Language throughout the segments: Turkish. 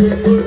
Bu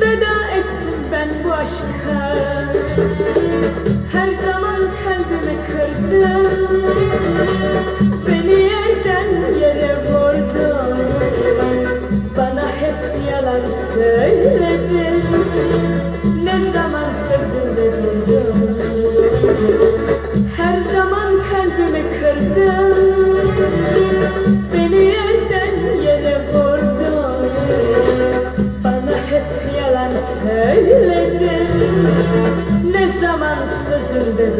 Veda ettim ben bu aşka. Her zaman kalbimi kırdın. Beni yerden yere vurdun. Bana hep yalan söyledin Ne zaman sözünde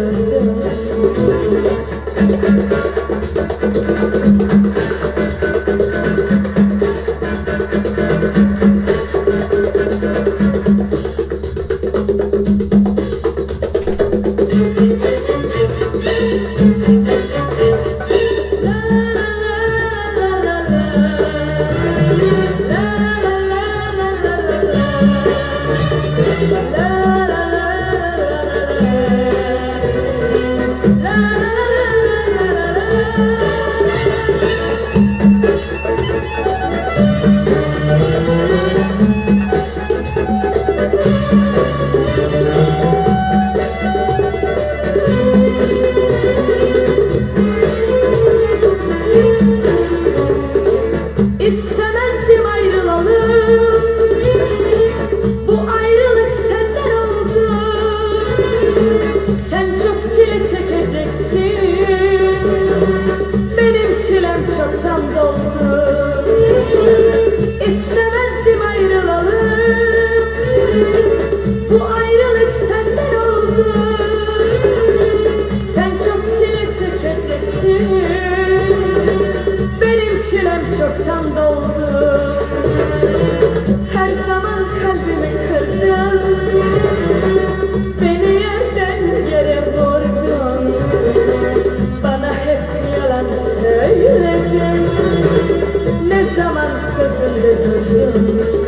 çoktan doldu Her zaman kalbimi kırdın Beni yerden yere vurdun Bana hep yalan söyledin. Ne zaman sözünde durdun